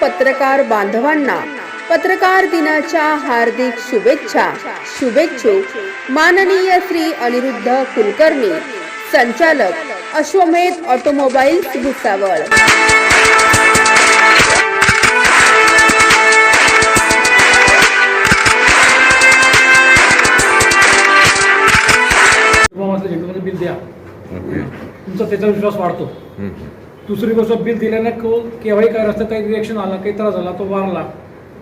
पत्रकार बांधवांना पत्रकार दिनाच्या हार्दिक शुभेच्छा. शुभेच्छुक माननीय श्री अनिरुद्ध कुलकर्णी संचालक अश्वमेध ऑटोमोबाईल्स भुसावळ. बिल द्या. तुमचा त्याचा विश्वास वाढतो. दुसरी गोष्ट बिल दिल्याने केव्हाही काय रस्त्यात काही रिएक्शन आला काही त्रास झाला तो वारला.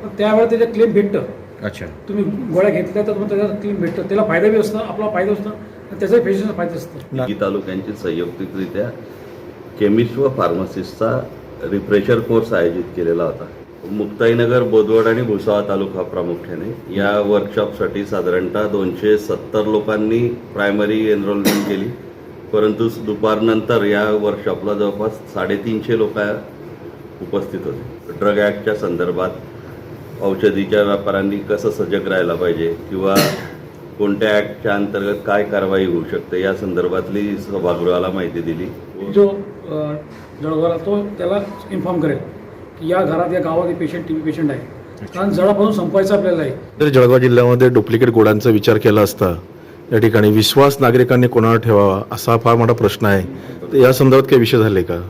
तर त्यावेळेला त्याचे क्लेम भेटतं. अच्छा. तुम्ही गोळ्या घेतल्या तर मग त्याचा क्लेम भेटतं. त्याला फायदा बी असतं आपला फायदा असतं आणि त्याचाही पेशंटचा फायदा असतं. तिघी तालुक्यांची संयुक्तिकरित्या केमिस्ट व फार्मसिस्टचा रिफ्रेशर कोर्स आयोजित केलेला होता. मुक्ताईनगर बोदवड आणि भुसावळ तालुका प्रामुख्याने या वर्कशॉपसाठी साधारणतः दोनशे सत्तर लोकांनी प्रायमरी एनरोलमेंट केली. परंतु दुपारनंतर या वर्कशॉपला जवळपास साडेतीनशे लोक उपस्थित होते. ड्रग ॲक्टच्या संदर्भात औषधीच्या व्यापाऱ्यांनी कसं सजग राहायला पाहिजे किंवा कोणत्या ॲक्टच्या अंतर्गत काय कारवाई होऊ शकते या संदर्भातली सभागृहाला माहिती दिली. जो अं, जळगावला तो त्याला इन्फॉर्म करेल की या घरात या गावात पेशंट टी बी पेशंट आहे. कारण जळापासून संपवायचं आपल्याला आहे. जर जळगाव जिल्ह्यामध्ये डुप्लिकेट गोळ्यांचा विचार केला असता या ठिकाणी विश्वास नागरिकांनी कोणावर ठेवावा असा फार मोठा प्रश्न आहे. तर या संदर्भात काही विषय झाले का?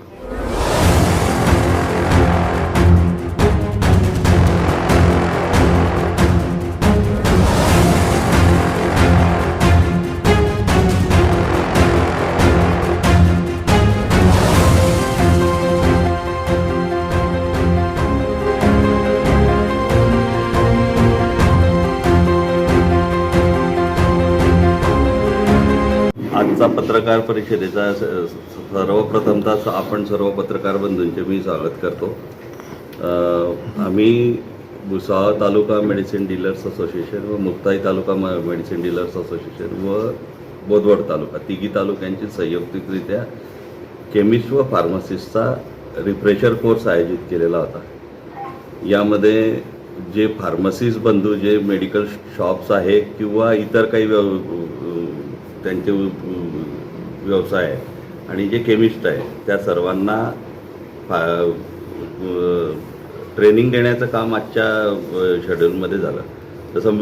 पत्रकार परिषदेचा स- सर्वप्रथमतः आपण सर्व पत्रकार बंधूंचे मी स्वागत करतो. आम्ही Bhusawal taluka medicine dealers association व मुक्ताई तालुका म- मेडिसिन डीलर्स असोसिएशन व बोदवड तालुका तिघी तालुक्यांची संयुक्तिकरित्या केमिस्ट व फार्मसिस्टचा रिफ्रेशर कोर्स आयोजित केलेला होता. यामध्ये जे फार्मसीज बंधू जे मेडिकल शॉप्स आहे किंवा इतर काही व्यव त्यांचे व्यवसाय आहे. आणि जे केमिस्ट आहे त्या सर्वांना ट्रेनिंग देण्याचं काम आजच्या शेड्यूलमध्ये झालं. तसं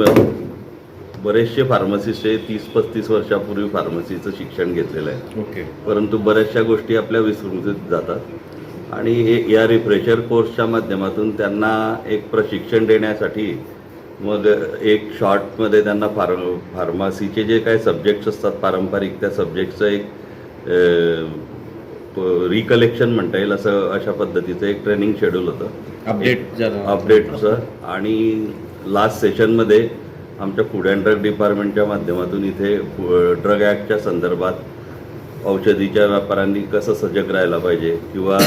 बरेचसे फार्मसिस्ट हे तीस पस्तीस वर्षापूर्वी फार्मसीचं शिक्षण घेतलेलं आहे. ओके. परंतु बऱ्याचशा गोष्टी आपल्या विस्मृतीत जातात. आणि हे या रिफ्रेशर कोर्सच्या माध्यमातून त्यांना एक प्रशिक्षण देण्यासाठी मग एक शॉर्टमध्ये त्यांना फार फार्मसीचे जे काही सब्जेक्ट्स असतात पारंपरिक त्या सब्जेक्टचं एक रिकलेक्शन म्हणता येईल असं अशा पद्धतीचं एक ट्रेनिंग शेड्यूल होतं. अपडेट अपडेटचं आणि लास्ट सेशनमध्ये आमच्या फूड अँड ड्रग डिपार्टमेंटच्या माध्यमातून इथे ड्रग ॲक्टच्या संदर्भात औषधीच्या व्यापाऱ्यांनी कसं सजग राहायला पाहिजे किंवा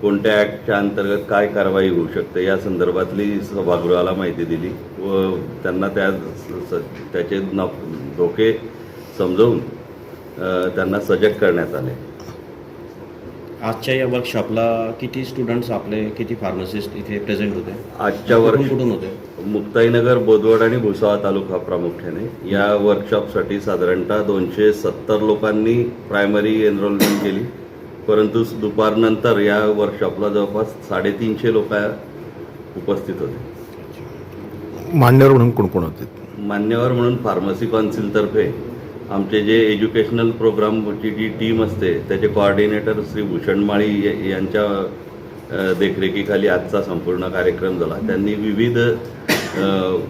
कोणत्या ॲक्टच्या अंतर्गत काय कारवाई होऊ शकते या संदर्भातली सभागृहाला माहिती दिली. त्यांना त्या त्याचे न धोके समजवून त्यांना सजग करण्यात आले. आजच्या या वर्कशॉपला किती स्टुडंट्स आपले किती फार्मासिस्ट इथे प्रेझेंट होते? आजच्या वर्क कुठून होते? मुक्ताईनगर बोदवड आणि भुसावळ तालुका प्रामुख्याने. या वर्कशॉपसाठी साधारणतः दोनशे सत्तर लोकांनी प्रायमरी एनरोलमेंट केली. परंतु दुपारनंतर या वर्कशॉपला जवळपास साडेतीनशे लोक उपस्थित होते. मान्यवर म्हणून कोण कोण होते? मान्यवर म्हणून फार्मसी काउन्सिलतर्फे आमचे जे एज्युकेशनल प्रोग्रामची जी टीम असते त्याचे कोऑर्डिनेटर श्री भूषण माळी यांच्या देखरेखीखाली आजचा संपूर्ण कार्यक्रम झाला. त्यांनी विविध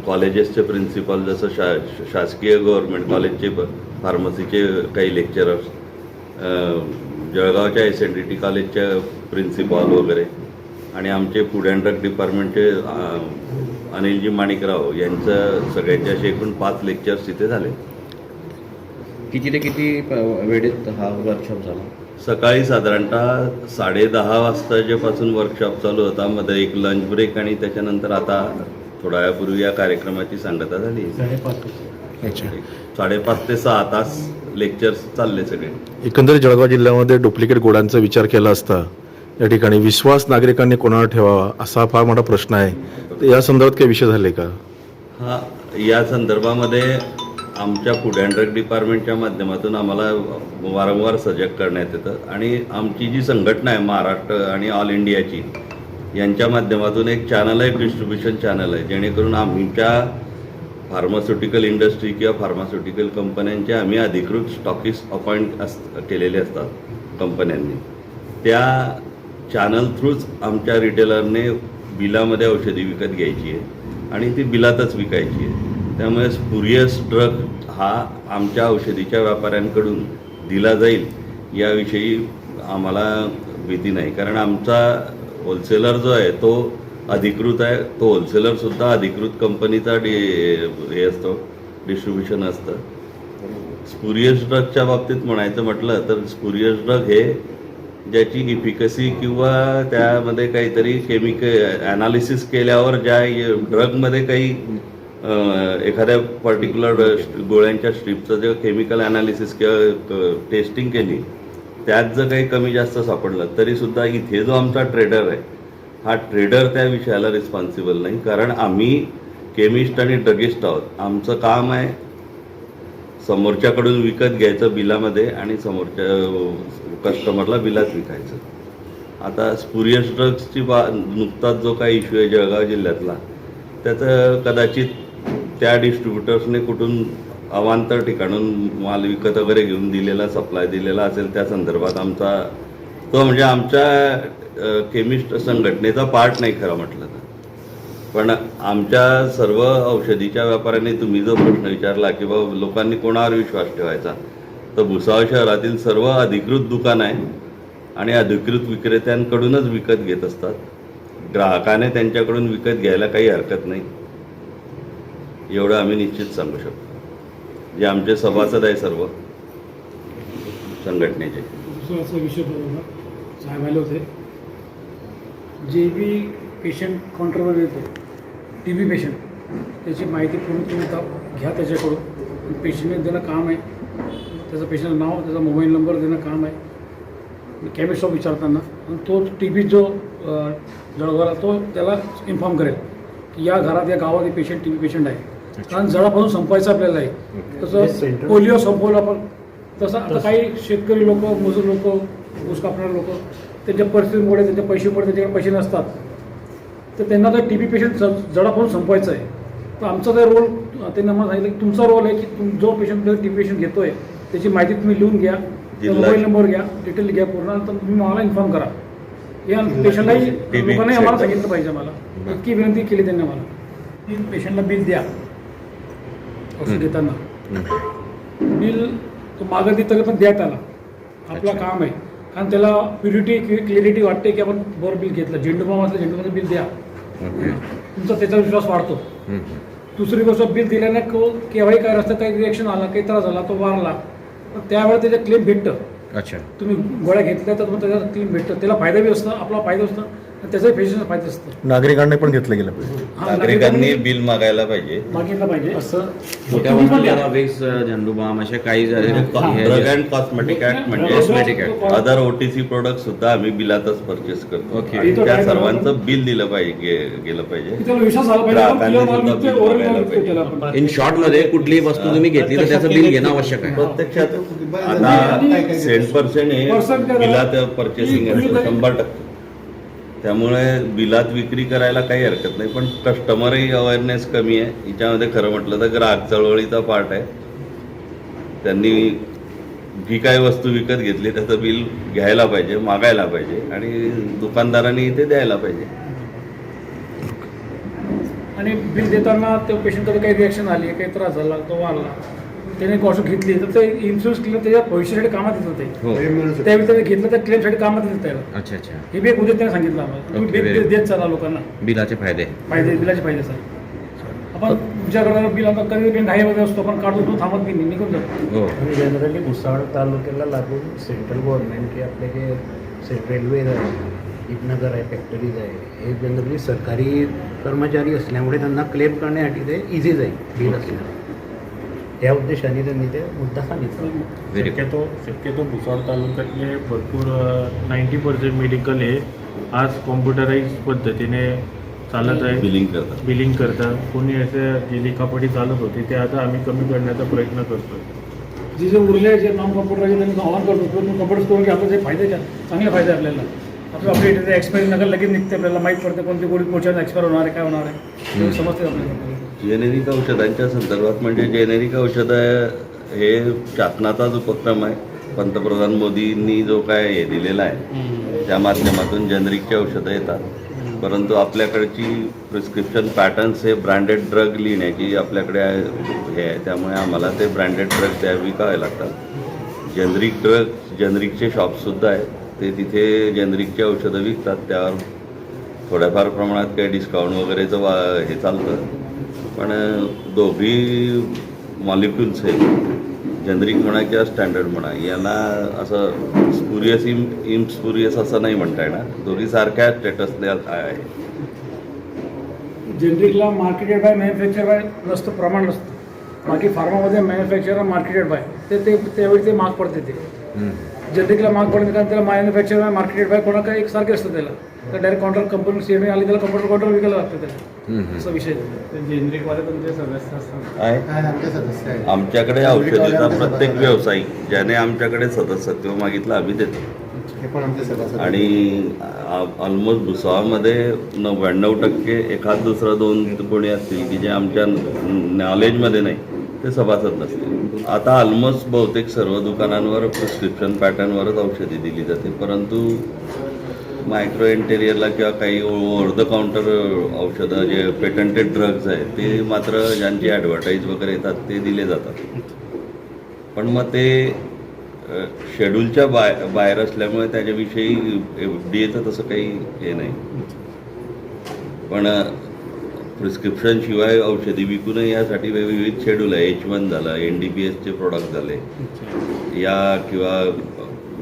कॉलेजेसचे प्रिन्सिपल जसं शा शासकीय गव्हर्मेंट कॉलेजचे ब- फार्मसीचे काही लेक्चरर्स जळगावच्या एस एन डी टी कॉलेजच्या प्रिन्सिपॉल वगैरे आणि आमचे फूड अँड ड्रग डिपार्टमेंटचे अनिलजी माणिकराव यांचं सगळ्यांचे असे एकूण पाच लेक्चर्स तिथे झाले. किती ते किती वेळेत हा वर्कशॉप झाला? सकाळी साधारणतः साडे दहा वाजताच्यापासून वर्कशॉप चालू होता. मध्ये एक लंच ब्रेक आणि त्याच्यानंतर आता थोड्या वेळापूर्वी या कार्यक्रमाची सांगता झाली. साडेपाच ते सहा. तास लेक्चर्स चालले सगळे. एकंदरीत जळगाव जिल्ह्यामध्ये डुप्लिकेट गोळ्यांचा विचार केला असता या ठिकाणी विश्वास नागरिकांनी कोणावर ठेवावा असा फार मोठा प्रश्न आहे. तर या संदर्भात काही विषय झाले का? हा या संदर्भामध्ये आमच्या फूड अँड ड्रग डिपार्टमेंटच्या माध्यमातून आम्हाला वारंवार सजग करण्यात येतं. आणि आमची जी संघटना आहे महाराष्ट्र आणि ऑल इंडियाची यांच्या माध्यमातून एक चॅनल आहे डिस्ट्रीब्युशन चॅनल आहे. जेणेकरून आमच्या फार्मास्युटिकल इंडस्ट्री किंवा फार्मास्युटिकल कंपन्यांचे आम्ही अधिकृत स्टॉकिस्ट अपॉइंट अस केलेले असतात कंपन्यांनी त्या चॅनल थ्रूच आमच्या रिटेलरने बिलामध्ये औषधी विकत घ्यायची आहे आणि ती बिलातच विकायची आहे. त्यामुळे स्पुरियस ड्रग हा आमच्या औषधीच्या व्यापाऱ्यांकडून दिला जाईल याविषयी आम्हाला भीती नाही. कारण आमचा होलसेलर जो आहे तो अधिकृत आहे. तो होलसेलरसुद्धा अधिकृत कंपनीचा डि हे असतो डिस्ट्रीब्युशन असतं. स्पुरियस ड्रगच्या बाबतीत म्हणायचं म्हटलं तर स्पुरियस ड्रग हे ज्याची इफिकसी किंवा त्यामध्ये काहीतरी केमिक ॲनालिसिस केल्यावर ज्या ड्रगमध्ये काही एखाद्या पर्टिक्युलर गोळ्यांच्या स्ट्रीपचं जे केमिकल ॲनालिसिस किंवा टेस्टिंग केली त्यात जर काही कमी जास्त सापडलं तरीसुद्धा इथे जो आमचा ट्रेडर आहे हा ट्रेडर त्या विषयाला रिस्पॉन्सिबल नाही. कारण आम्ही केमिस्ट आणि ड्रगिस्ट आहोत. आमचं काम आहे समोरच्याकडून विकत घ्यायचं बिलामध्ये आणि समोरच्या कस्टमरला बिलात विकायचं. आता स्पुरियस ड्रग्सची बा नुकताच जो काही इश्यू आहे जळगाव जिल्ह्यातला त्याचं कदाचित त्या डिस्ट्रीब्युटर्सने कुठून अवांतर ठिकाणून माल विकत वगैरे घेऊन दिलेला सप्लाय दिलेला असेल त्या संदर्भात आमचा तो म्हणजे आमच्या केमिस्ट संघटनेचा पार्ट नाही खरं म्हटलं तर. पण आमच्या सर्व औषधीच्या व्यापाऱ्यांनी तुम्ही जो प्रश्न विचारला की बाबा लोकांनी कोणावर विश्वास ठेवायचा? तर भुसावळ शहरातील सर्व अधिकृत दुकान आहे आणि अधिकृत विक्रेत्यांकडूनच विकत घेत असतात. ग्राहकाने त्यांच्याकडून विकत घ्यायला काही हरकत नाही. एवढं आम्ही निश्चित सांगू शकतो. जे आमचे सभासद आहे सर्व संघटनेचे. विषय साहेब आले होते. जे बी पेशंट काउंटरवर येतो टी बी पेशंट. त्याची माहिती पूर्ण तुम्ही घ्या त्याच्याकडून. पेशंटने देणं काम आहे. त्याचं पेशंटचं नाव त्याचा मोबाईल नंबर देणं काम आहे. कॅबिनेट शॉप विचारताना आणि तो टी बी जो जळगावला तो त्याला इन्फॉर्म करेल की या घरात या गावात पेशंट टी बी पेशंट आहे. कारण जळापासून संपायचं आपल्याला आहे. तसं पोलिओ संपवलं आपण. तसं आता काही शेतकरी लोक मजूर लोक ऊस कापणारे लोक त्यांच्या परिस्थितीमुळे त्यांच्या पैशामुळे त्यांच्याकडे पैसे नसतात. तर त्यांना जर टी बी पेशंट जडापासून संपवायचं आहे तर आमचा जर रोल त्यांना मला सांगितलं की तुमचा रोल आहे की तुम जो पेशंट टी बी पेशंट घेतोय त्याची माहिती तुम्ही लिहून घ्या मोबाईल नंबर घ्या डिटेल घ्या पूर्ण तर तुम्ही मला इन्फॉर्म करा. या पेशंटलाही TB लोकांनाही आम्हाला. सांगितलं पाहिजे मला इतकी विनंती केली त्यांनी मला की पेशंटला बिल द्या. औषध देताना. बिल तो मागं देत तरी पण द्या त्याला आपलं. काम आहे. कारण त्याला प्युरिटी क्लिअरिटी वाटते की आपण बरं बिल घेतलं. झेंडूबाम असलं झेंडूमध्ये बिल द्या. तुमचा त्याचा विश्वास वाढतो. दुसरी गोष्ट बिल दिल्याने को केव्हाही काय रस्त्यात काही रिएक्शन आला काही त्रास झाला तो वारला तर त्यावेळेस त्याचे क्लेम भेटतं. अच्छा. तुम्ही गोळ्या घेतल्या तर मग त्याचा क्लेम भेटतं. त्याला फायदा बी असतं आपला फायदा असतं. आणि त्याचाही पेशंटचा फायदा असतं नागरिकांनी पण घेतलं गेलं पाहिजे. हा, नागरिकांनी बिल मागायला पाहिजे. मागितलं पाहिजे. असं मोठ्या पण द्या. झेंडूबाम काही झाले ड्रग अँड कॉस्मेटिक ऍक्ट म्हणजे. अदर ओटीसी प्रोडक्ट सुद्धा आम्ही बिलातच परचेस करतो. Okay. आणि त्या सर्वांचं बिल दिलं पाहिजे गे- गेलं पाहिजे. की त्याला विश्वास आला पाहिजे. आपण ग्राहकांनी clear माल सुद्धा विकतोय, बिल original बघायला विकतोय त्याला पाहिजे. आपण. इन शॉर्टमध्ये कुठलीही वस्तू तुम्ही घेतली तर त्याचं बिल घेणं आवश्यक आहे. प्रत्यक्षात आणि- आता सेंट पर्सेंट हे Percent बिलात? परचेसिंग असतं शंभर टक्के. त्यामुळे बिलात विक्री करायला काही हरकत नाही पण कस्टमरही अवेअरनेस कमी आहे. हिच्यामध्ये खरं म्हटलं तर ग्राहक चळवळीचा पार्ट आहे. त्यांनी जी काही वस्तू विकत घेतली त्याचं बिल घ्यायला पाहिजे मागायला पाहिजे आणि दुकानदारांनी ते द्यायला पाहिजे. आणि बिल देताना त्या पेशंटला काही रिॲक्शन आली काही त्रास झाला तो वाढला. त्याने गोष्ट घेतली तर ते इन्शुरन्स क्लेम त्याच्या भविष्यासाठी कामात येत होते. हो. त्यावेळी त्याने घेतलं तर क्लेमसाठी कामात येत त्याला अच्छा अच्छा. हे बी एक उद्या त्याने सांगितलं आम्हाला. तुम्ही Okay, बिल very देत चला लोकांना. बिलाचे फायदे. फायदे बिलाचे फायदे सर. आपण तुमच्याकडे बिल आता कधी कधी घाईमध्ये असतो आपण काढतो तो थांबत नाही निघून जातो. हो. आणि जनरली भुसावळ तालुक्याला लागून सेंट्रल गव्हर्नमेंट की आपले जे से रेल्वेज आहे इटनगर आहे फॅक्टरीज आहे हे जनरली सरकारी कर्मचारी असल्यामुळे त्यांना क्लेम करण्यासाठी ते इझी जाईल बिल असल्यामुळे. त्या उद्देशाने त्यांनी ते मुद्दा सांगितला. शक्यतो शक्यतो भुसावळ तालुक्यातले भरपूर नाईन्टी पर्सेंट मेडिकल हे आज कॉम्प्युटराईज पद्धतीने चालत आहे. बिलिंग करतात. बिलिंग करतात. कोणी असे जे लिखापटी चालत होते ते आता आम्ही कमी करण्याचा प्रयत्न करतो जे जे उरले जे नॉन कॉम्प्युटर त्यांनी आव्हान करतो तो कम्प्युटर करून घ्या आपलं जे फायदे चांगले फायदे आहे आपल्याला. आपलं अपडेट एक्सपायरी नका लगेच निघते आपल्याला माहीत पडते कोणती गोळी पोचायला एक्सपायर होणार आहे काय होणार आहे. ते समजते आपल्याला. जेनेरिक औषधांच्या संदर्भात म्हणजे जेनेरिक औषधं हे शासनाचाच उपक्रम आहे. पंतप्रधान मोदींनी जो काय हे दिलेला आहे त्या माध्यमातून जेनेरिकची औषधं येतात. परंतु आपल्याकडची प्रिस्क्रिप्शन पॅटर्न्स हे ब्रँडेड ड्रग लिहिण्याची आपल्याकडे हे आहे. त्यामुळे आम्हाला ते ब्रँडेड ड्रग त्या विकावे लागतात. जेनरिक ड्रग जेनरिकचे शॉप्ससुद्धा आहेत. ते तिथे जेनरिकची औषधं विकतात. त्यावर थोड्याफार प्रमाणात काही डिस्काउंट वगैरेचं वा हे चालतं. पण दोघी मॉलिक्युल्स हे जनरिक म्हणा किंवा स्टँडर्ड म्हणा यांना असं स्पुरियस इम इम स्पुरियस असं नाही म्हणता येणार. दोघी सारख्या स्टेटसने आहे. जेनरिकला मार्केटेड बाय मॅन्युफॅक्चर बाय नसतं प्रमाण नसतं बाकी फार्मामध्ये मॅन्युफॅक्चर मार्केटेड बाय ते ते त्यावेळी ते मार्क पडते ते. जेनरिकला मार्क पडते कारण त्याला मॅन्युफॅक्चर बाय मार्केटेड बाय कोणा काही एकसारखे असतं त्याला. तर डायरेक्ट काउंटर कंपनी सीएमए आली त्याला कम्प्युटर काउंटर विकायला लागतं त्याला. असा विषय सदस्य असतात. आहे? आमच्याकडे औषधीचा प्रत्येक व्यावसायिक ज्याने आमच्याकडे सदस्यत्व मागितलं आम्ही देतो. आणि ऑलमोस्ट भुसावळमध्ये नव्याण्णव टक्के एखाद दुसरं दोन कोणी असतील की जे आमच्या नॉलेजमध्ये नाही ते सभासद नसतील. आता ऑलमोस्ट बहुतेक सर्व दुकानांवर प्रिस्क्रिप्शन पॅटर्नवरच औषधी दिली जाते. परंतु मायक्रो इंटेरियरला किंवा काही ओव्हर द काउंटर औषधं जे पेटंटेड ड्रग्ज आहेत ते मात्र ज्यांची ॲडव्हर्टाईज वगैरे येतात ते दिले जातात. पण मग ते शेड्यूलच्या बाय बाहेर असल्यामुळे त्याच्याविषयी एफ डी एचं तसं काही हे नाही. पण प्रिस्क्रिप्शन शिवाय औषधी विकू नये यासाठी विविध शेड्यूल आहे. एच वन झालं एन डी बी एसचे प्रोडक्ट झाले. या किंवा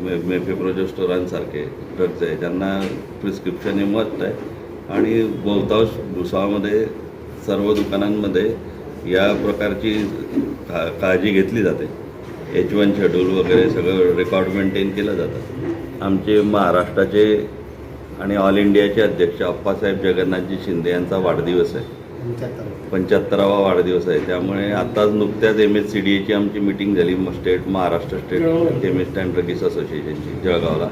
मेफेप्रोजेस्टोरांसारखे ड्रग्ज आहे ज्यांना प्रिस्क्रिप्शन हे मस्त आहे. आणि बहुतांश भुसावळमध्ये सर्व दुकानांमध्ये या प्रकारची का काळजी घेतली जाते. एच वन शेड्यूल वगैरे सगळं रेकॉर्ड मेंटेन केलं जातं. आमचे महाराष्ट्राचे आणि ऑल इंडियाचे अध्यक्ष अप्पासाहेब जगन्नाथजी शिंदे यांचा वाढदिवस आहे. पंच्याहत्तरावा वाढदिवस आहे. त्यामुळे आताच नुकत्याच एम एस सी डी एची आमची मिटिंग झाली. State Maharashtra state Jalgaon. Chemist and druggist असोसिएशनची जळगावला.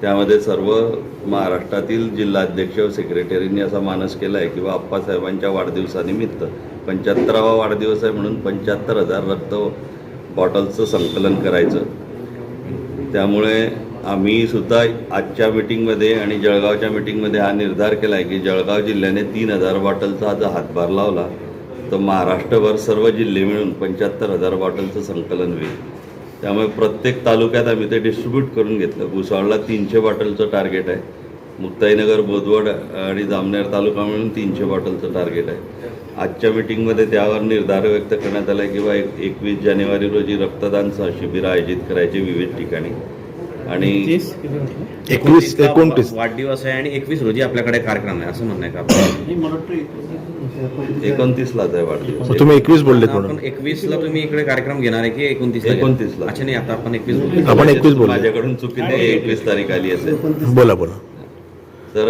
त्यामध्ये सर्व महाराष्ट्रातील जिल्हाध्यक्ष व सेक्रेटरींनी असा मानस केला आहे किंवा आप्पासाहेबांच्या वाढदिवसानिमित्त पंच्याहत्तरावा वाढदिवस आहे म्हणून पंच्याहत्तर हजार रक्त बॉटल्सचं संकलन करायचं. त्यामुळे आम्ही सुद्धा आजच्या मिटिंगमध्ये आणि जळगावच्या मिटिंगमध्ये हा निर्धार केला आहे की जळगाव जिल्ह्याने तीन हजार बॉटलचा जर हातभार लावला तर महाराष्ट्रभर सर्व जिल्हे मिळून पंच्याहत्तर हजार बॉटलचं संकलन होईल. त्यामुळे प्रत्येक तालुक्यात आम्ही ते डिस्ट्रीब्यूट करून घेतलं. भुसावळला तीनशे बॉटलचं टार्गेट आहे. मुक्ताईनगर बोदवड आणि जामनेर तालुका मिळून तीनशे बॉटलचं टार्गेट आहे. आजच्या मिटिंगमध्ये त्यावर निर्धार व्यक्त करण्यात आला आहे किंवा एक एकवीस जानेवारी रोजी रक्तदान स- शिबिर आयोजित करायचे विविध ठिकाणी. आणि एकवीस एकोणतीस. वाढदिवस आहे आणि एकवीस रोजी आपल्याकडे कार्यक्रम आहे असं म्हणणं आहे का? एकोणतीसलाच आहे वाढदिवस. तुम्ही एकवीस बोलले आपण थोडं. एकवीस ला तुम्ही इकडे कार्यक्रम घेणार आहे की एकोणतीस 29 ला. अच्छा नाही आता आपण एकवीस बोलतो आपण एकवीस बोलले माझ्याकडून चुकीने एकवीस तारीख आली असेल. बोला बोला. तर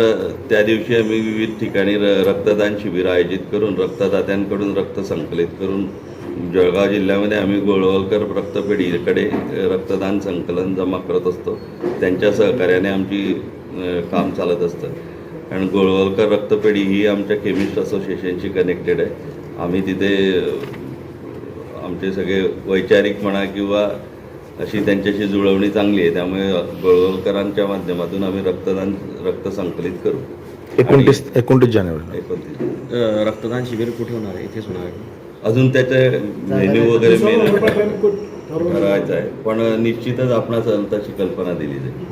त्या दिवशी आम्ही विविध ठिकाणी रक्तदान शिबिर आयोजित करून रक्तदात्यांकडून रक्त संकलित करून जळगाव जिल्ह्यामध्ये आम्ही गोळवलकर रक्तपेढीकडे रक्तदान संकलन जमा करत असतो. त्यांच्या सहकार्याने आमची काम चालत असतं. कारण गोळवलकर रक्तपेढी ही आमच्या केमिस्ट असोसिएशनशी कनेक्टेड आहे. आम्ही तिथे आमचे सगळे वैचारिक म्हणा किंवा अशी त्यांच्याशी जुळवणी चांगली आहे त्यामुळे गोळवलकरांच्या माध्यमातून आम्ही रक्तदान रक्त संकलित करू. एकोणतीस एकोणतीस जानेवारी. एकोणतीस. रक्तदान शिबिर कुठे होणार आहे? इथेच होणार आहे? अजून त्याचे मेन्यू वगैरे मेन. ठरवायचं आहे. पण निश्चितच आपणास तशी कल्पना दिली जाईल.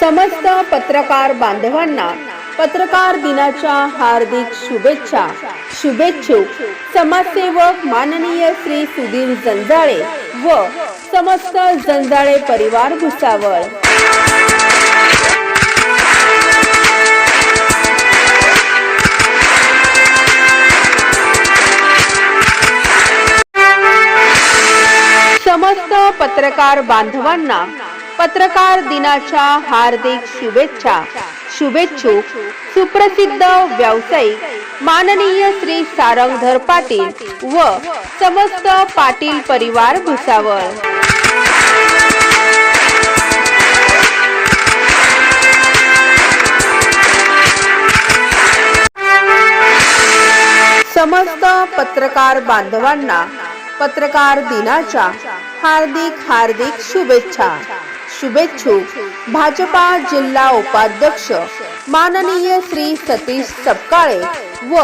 समस्त पत्रकार बांधवांना पत्रकार दिनाच्या हार्दिक शुभेच्छा. शुभेच्छुक समाजसेवक माननीय श्री सुधीर जंजाळे व समस्त जंजाळे परिवार भुसावळ. पत्रकार बांधवांना पत्रकार दिनाच्या हार्दिक शुभेच्छा. शुभेच्छुक सुप्रसिद्ध व्यावसायिक माननीय श्री सारंगधर पाटील व समस्त पाटील परिवार भुसावळ. समस्त पत्रकार बांधवांना पत्रकार दिनाच्या हार्दिक हार्दिक शुभेच्छा. शुभेच्छुक भाजपा जिल्हा उपाध्यक्ष माननीय श्री सतीश सपकाळे व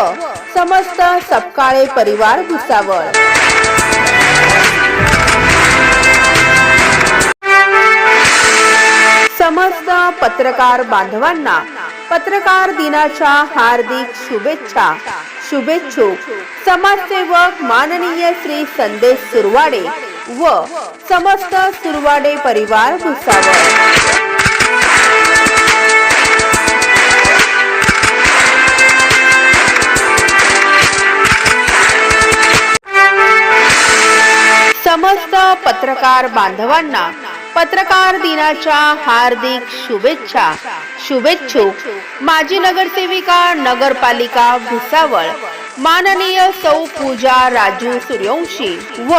समस्त सपकाळे परिवार भुसावळ. समस्त पत्रकार बांधवांना पत्रकार दिनाच्या हार्दिक शुभेच्छा. शुभेच्छुक समाजसेवक माननीय श्री संदेश सुरवाडे व समस्त सुरवाडे परिवार भुसावळ. समस्त पत्रकार बांधवांना पत्रकार दिनाच्या हार्दिक शुभेच्छा. शुभेच्छुक माजी नगरसेविका नगरपालिका भुसावळ. माननीय सौ पूजा राजू सूर्यवंशी व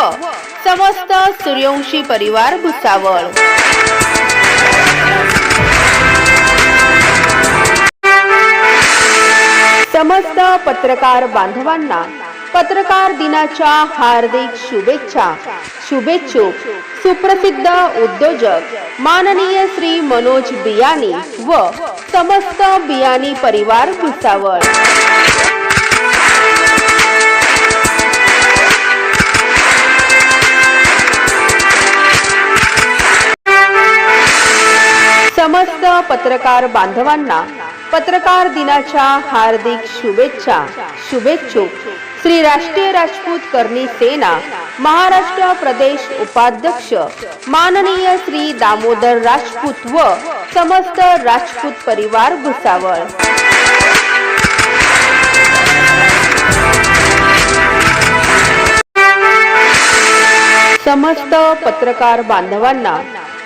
समस्त सूर्यवंशी परिवार भुसावळ. समस्त पत्रकार बांधवांना पत्रकार दिनाच्या हार्दिक शुभेच्छा. शुभेच्छुक सुप्रसिद्ध उद्योजक माननीय श्री मनोज बियानी व समस्त बियानी परिवार भुसावळ. समस्त पत्रकार बांधवांना पत्रकार दिनाच्या हार्दिक शुभेच्छा शुभेच्छुक श्री राष्ट्रीय राजपूत करणी सेना महाराष्ट्र प्रदेश उपाध्यक्ष माननीय श्री दामोदर राजपूत व समस्त राजपूत परिवार भुसावळ. समस्त पत्रकार बांधवांना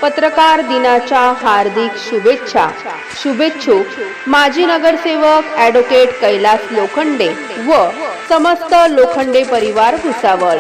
पत्रकार दिनाच्या हार्दिक शुभेच्छा. शुभेच्छुक माजी नगरसेवक ॲडव्होकेट कैलास लोखंडे व समस्त लोखंडे परिवार भुसावळ.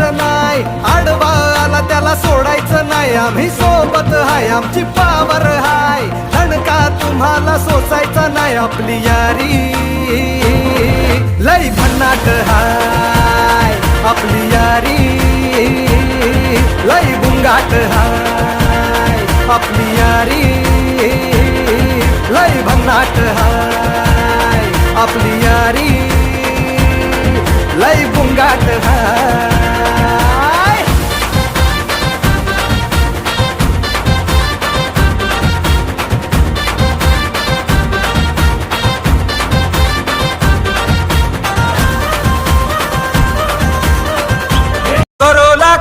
भिडायचं नाही. आडवा आला त्याला सोडायचं नाही. आम्ही सोबत हाय आमची पावर हाय. दणका तुम्हाला सोसायचा नाही आपली यारी. लई भन्नाट हाय आपली यारी. लई गुंगाट हाय आपली यारी. लई भन्नाट हाय आपली यारी. लय बुंगाट हाय.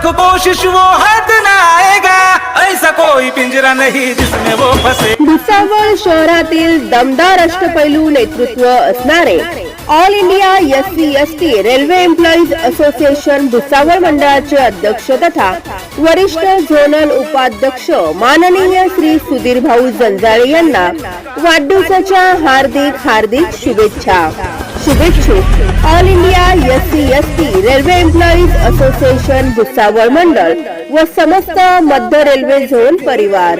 करो कोशिश वो हाथ ना आएगा। ऐसा कोई पिंजरा नहीं जिसमें वो फसे। भुसावळ शहरातील दमदार अष्टपैलू नेतृत्व असणारे all India S C S T railway employees association Bhusawal मंडळाचे अध्यक्ष तथा वरिष्ठ झोनल उपाध्यक्ष माननीय श्री सुधीर भाऊ जंजाळे यांना वाढदिवसाच्या हार्दिक हार्दिक शुभेच्छा. शुभेच्छुक all India S C S T railway employees association Bhusawal मंडळ व समस्त मध्य रेल्वे झोन परिवार.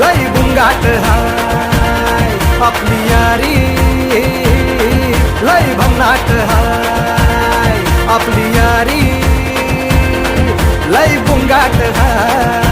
लई बुंगाट हाय. आपली यारी लई भन्नाट हाय. आपली यारी लई बुंगाट हाय.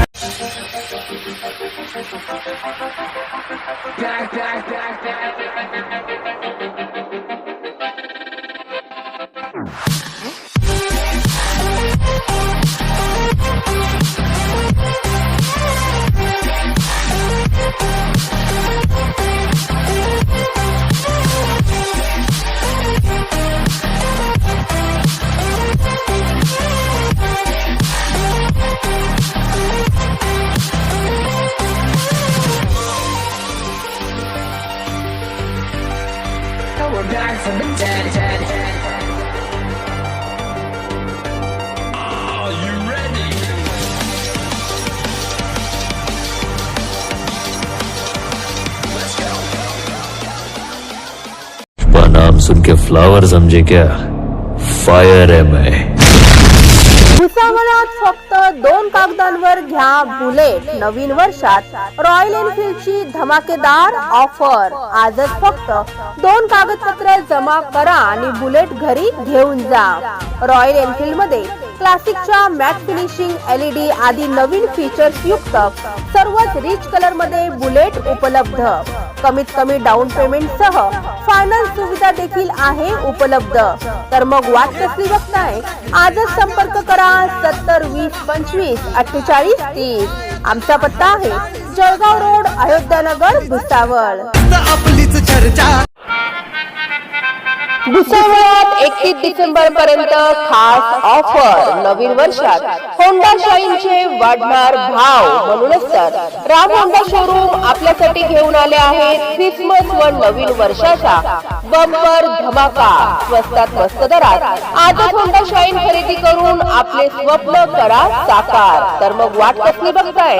फ्लावर समझे क्या? फायर है मैं. भुसावळात फक्त दोन कागदांवर घ्या बुलेट. नवीन वर्षात रॉयल एनफील्डची धमाकेदार ऑफर आजच फक्त दोन कागदपत्र जमा करा आणि बुलेट घरी घेऊन जा. रॉयल एनफील्डमध्ये क्लासिकच्या मॅट फिनिशिंग एलईडी आदी नवीन फीचर्स युक्त सर्वच रिच कलरमध्ये बुलेट उपलब्ध. कमीत कमी डाऊन पेमेंट सह फायनान्स सुविधा देखील आहे उपलब्ध. तर मग वाट कसली बघताय? आजच संपर्क करा सत्तर वीस पंचवीस अठ्ठेचाळीस तीस. आमचा पत्ता आहे जळगाव रोड अयोध्यानगर भुसावळ. आपलीच चर्चा भुसावळात एकतीस डिसेंबर पर्यंत खास ऑफर नवीन वर्षात होंडा शाईनचे वाढणार भाव म्हणूनच तर राम होंडा शोरूम आपल्यासाठी घेऊन आले आहेत क्रिसमस व नवीन वर्षाचा बंपर धमाका. स्वस्तात स्वस्त दरात. आजच होंडा शाईन खरेदी करून आपले स्वप्न करा साकार? तर मग वाट कसली बघताय?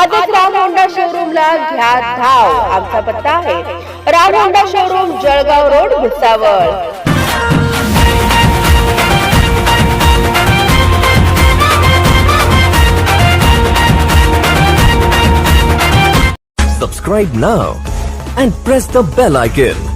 आजच राम होंडा शोरूमला घ्या धाव. आमचा पत्ता आहे Ram Honda showroom Jalgaon road Bhusawal. Subscribe now and press the bell icon.